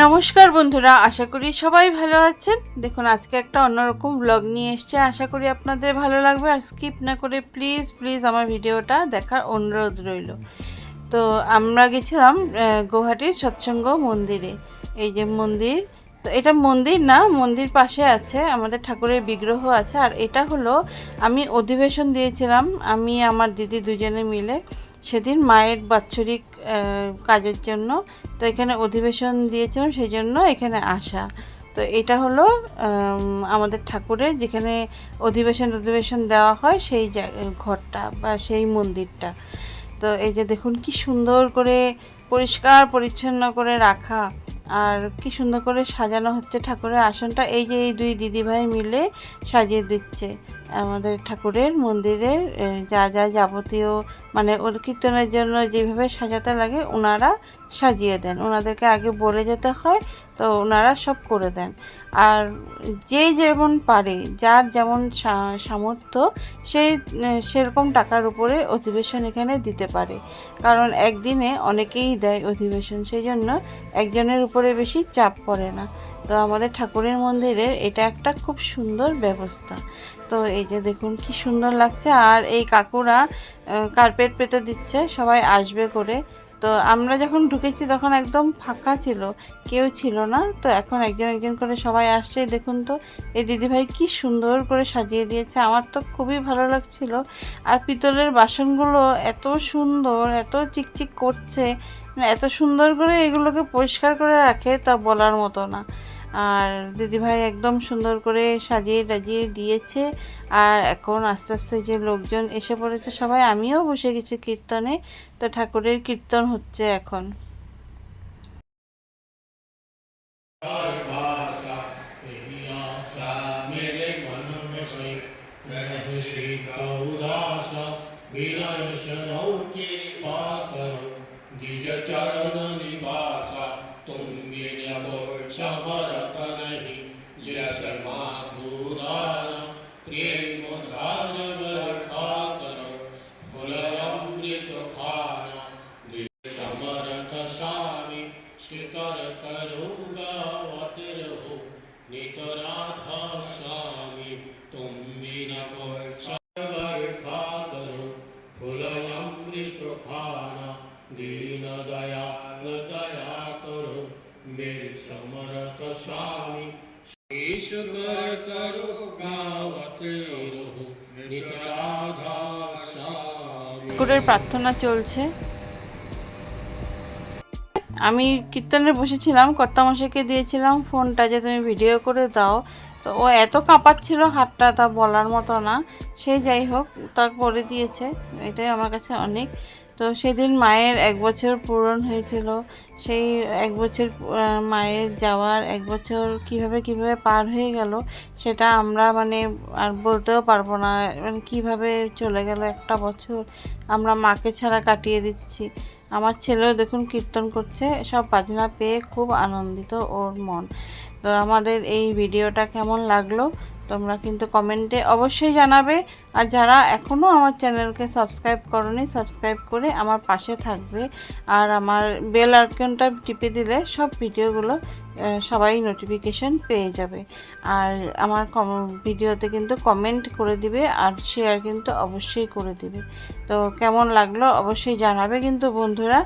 নমস্কার বন্ধুরা, আশা করি সবাই ভালো আছেন। দেখুন, আজকে একটা অন্যরকম ব্লগ নিয়ে এসছে। আশা করি আপনাদের ভালো লাগবে। আর স্কিপ না করে প্লিজ প্লিজ আমার ভিডিওটা দেখার অনুরোধ রইল। তো আমরা গেছিলাম গৌহাটির সৎসঙ্গ মন্দিরে। এই যে মন্দির, তো এটা মন্দির না, মন্দির পাশে আছে। আমাদের ঠাকুরের বিগ্রহ আছে। আর এটা হলো, আমি অধিবেশন দিয়েছিলাম, আমি, আমার দিদি দুজনে মিলে। সেদিন মায়ের বাৎসরিক কাজের জন্য। তো এখানে অধিবেশন দিয়েছিলাম সেই জন্য এখানে আসা। তো এটা হলো আমাদের ঠাকুরের যেখানে অধিবেশন অধিবেশন দেওয়া হয়, সেই ঘরটা বা সেই মন্দিরটা। তো এই যে দেখুন, কি সুন্দর করে পরিষ্কার, পরিচ্ছন্ন করে রাখা। আর কি সুন্দর করে সাজানো হচ্ছে ঠাকুরের আসনটা। এই যে এই দুই দিদিভাই মিলে সাজিয়ে দিচ্ছে। আমাদের ঠাকুরের মন্দিরের যা যা যাবতীয় মানে ওর কীর্তনের জন্য যেভাবে সাজাতে লাগে, ওনারা সাজিয়ে দেন। ওনাদেরকে আগে বলে যেতে হয়, তো ওনারা সব করে দেন। আর যে যেমন পারে, যার যেমন সামর্থ্য সেই সেরকম টাকার উপরে অধিবেশন এখানে দিতে পারে। কারণ একদিনে অনেকেই দেয় অধিবেশন সেই জন্য একজনের উপরে বেশি চাপ পড়ে না। তো আমাদের ঠাকুরের মন্দিরের এটা একটা খুব সুন্দর ব্যবস্থা। তো এই যে দেখুন কি সুন্দর লাগছে। আর এই কাকুরা কার্পেট পেতে দিচ্ছে। সবাই আসবে করে তো আমরা যখন ঢুকেছি তখন একদম ফাঁকা ছিল, কেউ ছিল না। তো এখন একজন একজন করে সবাই আসছে, দেখুন তো, এই দিদিভাই কি সুন্দর করে সাজিয়ে দিয়েছে, আমার তো খুবই ভালো লাগছিল। আর পিতলের বাসনগুলো এত সুন্দর, এত চিকচিক করছে মানে এত সুন্দর করে এগুলোকে পরিষ্কার করে রাখে তা বলার মতো না। আর দিদিভাই একদম সুন্দর করে সাজিয়ে টাজিয়ে দিয়েছে আর এখন আস্তে আস্তে যে লোকজন এসে পড়েছে সবাই আমিও বসে গেছি কীর্তনে তো ঠাকুরের কীর্তন হচ্ছে এখন চরণ शिकर करुगावत रहो नित राधा स्वामी तुम बिन सबर खा करो फुल अमृत खाना दीन दयाल दया करो मेरे समरथ स्वामी ईश्वर करो गावत रहो नित राधा स्वामी ঠাকুরের প্রার্থনা চলছে আমি কীর্তনে বসেছিলাম, কর্তামশাইকে দিয়েছিলাম ফোনটা যে তুমি ভিডিও করে দাও। তো ও এত কাঁপাচ্ছিল হাতটা তা বলার মতো না। সেই যাই হোক, তা করে দিয়েছে। এটাই আমার কাছে অনেক। তো সেদিন মায়ের এক বছর পূরণ হয়েছিল। সেই এক বছর মায়ের যাওয়ার এক বছর কীভাবে কীভাবে পার হয়ে গেল, সেটা আমরা মানে আর বলতেও পারব না। মানে কীভাবে চলে গেল একটা বছর, আমরা মাকে ছাড়া কাটিয়ে দিচ্ছি। আমার ছেলেও দেখুন কীর্তন করছে, সব বাজনা পেয়ে খুব আনন্দিত ওর মন। তো আমাদের এই ভিডিওটা কেমন লাগল? তোমরা কিন্তু কমেন্টে অবশ্যই জানাবে। আর যারা এখনও আমার চ্যানেলকে সাবস্ক্রাইব করনি, সাবস্ক্রাইব করে আমার পাশে থাকবে। আর আমার বেল আইকনটা টিপে দিলে সব ভিডিওগুলো সবাই নোটিফিকেশন পেয়ে যাবে। আর আমার কম- ভিডিওতে কিন্তু কমেন্ট করে দিবে আর শেয়ার কিন্তু অবশ্যই করে দিবে। তো কেমন লাগল অবশ্যই জানাবে কিন্তু বন্ধুরা।